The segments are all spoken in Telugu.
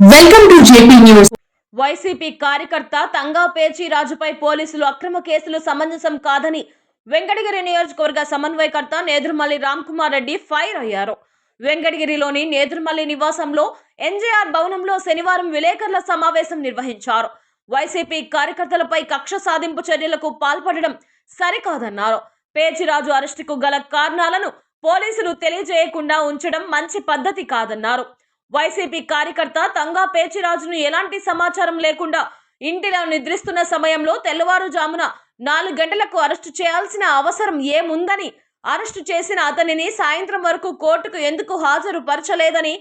Welcome to JP news YCP కార్యకర్త తంగా పేచిరాజుపై పోలీసులు అక్రమ కేసులు సమంజసం కాదని వెంకటగిరి నియోజకవర్గ సమన్వయకర్త నేదురుమల్లి రామ్కుమార్ రెడ్డి ఫైర్ అయ్యారు. వెంకటగిరిలోని నేదురుమల్లి నివాసంలో ఎన్జేఆర్ భవనంలో శనివారం విలేకరుల సమావేశం నిర్వహించారు. వైసీపీ కార్యకర్తలపై కక్ష సాధింపు చర్యలకు పాల్పడడం సరికాదన్నారు. పేచిరాజు అరెస్టుకు గల కారణాలను పోలీసులు తెలియజేయకుండా ఉంచడం మంచి పద్ధతి కాదన్నారు. వైసీపీ కార్యకర్త తంగా పేచిరాజును ఎలాంటి సమాచారం లేకుండా ఇంటిలో నిద్రిస్తున్న సమయంలో తెల్లవారుజామున నాలుగు గంటలకు అరెస్టు చేయాల్సిన అవసరం ఏముందని అరెస్టు చేసిన అతనిని సాయంత్రం వరకు కోర్టుకు ఎందుకు హాజరు పరచలేదని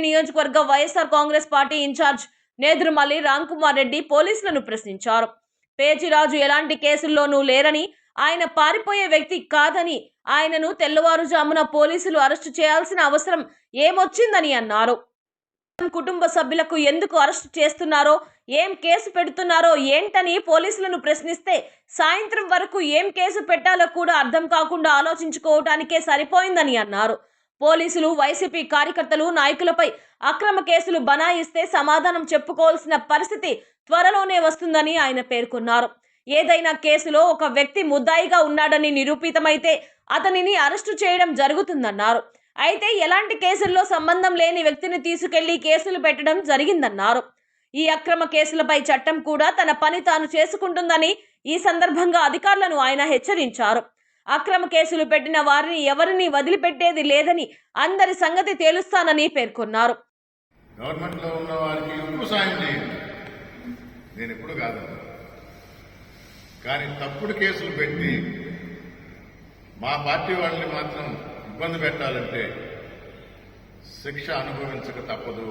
నియోజకవర్గ YSR Congress party incharge Nedurumalli Ramkumar Reddy పోలీసులను ప్రశ్నించారు. పేచిరాజు ఎలాంటి కేసుల్లోనూ లేరని ఆయన పారిపోయే వ్యక్తి కాదని ఆయనను తెల్లవారుజామున పోలీసులు అరెస్టు చేయాల్సిన అవసరం ఏమొచ్చిందని అన్నారు. కుటుంబ సభ్యులకు ఎందుకు అరెస్టు చేస్తున్నారో ఏం కేసు పెడుతున్నారో ఏంటని పోలీసులను ప్రశ్నిస్తే సాయంత్రం వరకు ఏం కేసు పెట్టాలో కూడా అర్థం కాకుండా ఆలోచించుకోవటానికే సరిపోయిందని అన్నారు. పోలీసులు వైసీపీ కార్యకర్తలు నాయకులపై అక్రమ కేసులు బనాయిస్తే సమాధానం చెప్పుకోవాల్సిన పరిస్థితి త్వరలోనే వస్తుందని ఆయన పేర్కొన్నారు. ఏదైనా కేసులో ఒక వ్యక్తి ముద్దాయిగా ఉన్నాడని నిరూపితమైతే అతనిని అరెస్టు చేయడం జరుగుతుందన్నారు. అయితే ఎలాంటి కేసుల్లో సంబంధం లేని వ్యక్తిని తీసుకెళ్ళి కేసులు పెట్టడం జరిగిందన్నారు. ఈ అక్రమ కేసులపై చట్టం కూడా తన పని తాను చేసుకుంటుందని ఈ సందర్భంగా అధికారులను ఆయన హెచ్చరించారు. అక్రమ కేసులు పెట్టిన వారిని ఎవరిని వదిలిపెట్టేది లేదని అందరి సంగతి తేలుస్తానని పేర్కొన్నారు. గవర్నమెంట్లో ఉన్న వారికి ఎక్కువ సాయం చేయండి. నేను ఎప్పుడు కాదు కానీ తప్పుడు కేసులు పెట్టి మా పార్టీ వాళ్ళని మాత్రం ఇబ్బంది పెట్టాలంటే శిక్ష అనుభవించక తప్పదు.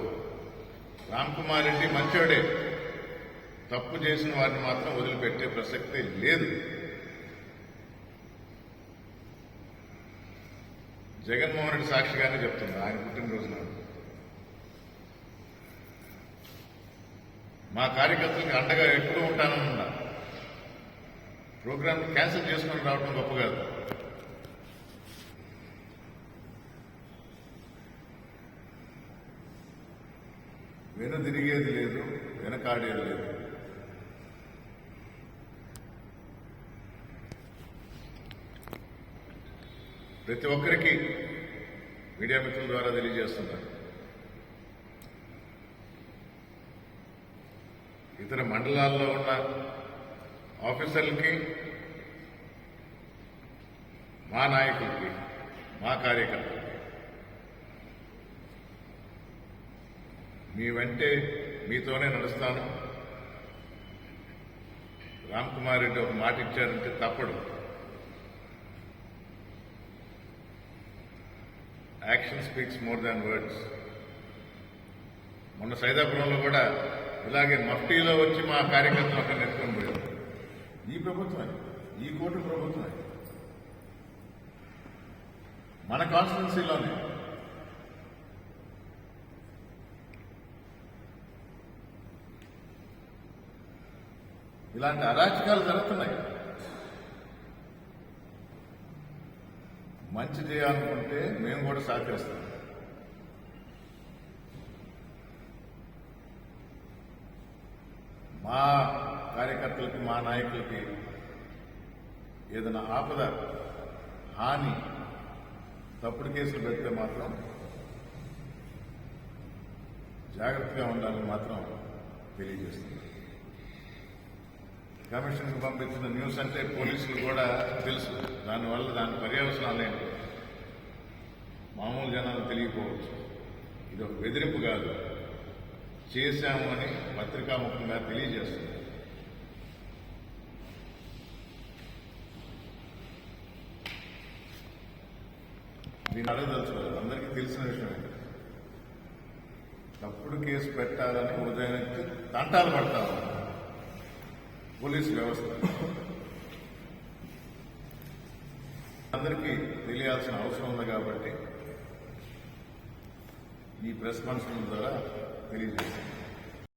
రామ్కుమార్ రెడ్డి మంచోడే. తప్పు చేసిన వారిని మాత్రం వదిలిపెట్టే ప్రసక్తే లేదు. జగన్మోహన్ రెడ్డి సాక్షిగానే చెప్తున్నా ఆయన పుట్టినరోజు నాడు మా కార్యకర్తలకు అండగా ఎప్పుడూ ఉంటానన్నా ప్రోగ్రామ్ క్యాన్సిల్ చేసుకుని రావడం గొప్ప కాదు. వెను తిరిగేది లేదు వెనకాడేది లేదు. ప్రతి ఒక్కరికి మీడియా మిత్రుల ద్వారా తెలియజేస్తున్నారు. ఇతర మండలాల్లో ఉన్న ఆఫీసర్లకి మా నాయకులకి మా కార్యకర్తలకి. మీ వెంటే మీతోనే నడుస్తాను. రామ్ కుమార్ రెడ్డి ఒక మాట ఇచ్చారంటే తప్పడు. Action speaks more than words మొన్న సైదాపురంలో కూడా ఇలాగే మఫ్టీలో వచ్చి మా కార్యకర్తలు అక్కడ నెట్టుకొని పోయారు ఈ ప్రభుత్వం ఈ కోటి ప్రభుత్వం మన కాన్స్టిట్యున్సీలోనే. ఇలాంటి అరాచకాలు జరుగుతున్నాయి. మంచి చేయాలనుకుంటే మేము కూడా సహకరిస్తాం. మా కార్యకర్తలకి మా నాయకులకి ఏదైనా ఆపద హాని తప్పుడు కేసులు పెడితే మాత్రం జాగ్రత్తగా ఉండాలని మాత్రం తెలియజేస్తుంది కమిషన్కి పంపించిన న్యూస్ అంటే పోలీసులు కూడా తెలుసు. దానివల్ల దాని పర్యవసనాలు ఏంటి? మామూలు జనాలు తెలియకపోవచ్చు. ఇది ఒక బెదిరింపు కాదు. చేశాము అని పత్రికాముఖంగా తెలియజేస్తుంది దీన్ని అడగదలుచుకోలేదు అందరికీ తెలిసిన విషయమే తప్పుడు కేసు పెట్టాలని ఉదయం తంటాలు పడతారు పోలీసు వ్యవస్థ. అందరికీ తెలియాల్సిన అవసరం ఉంది కాబట్టి ఈ ప్రెస్ కాన్ఫరెన్స్ ద్వారా తెలియజేస్తాను.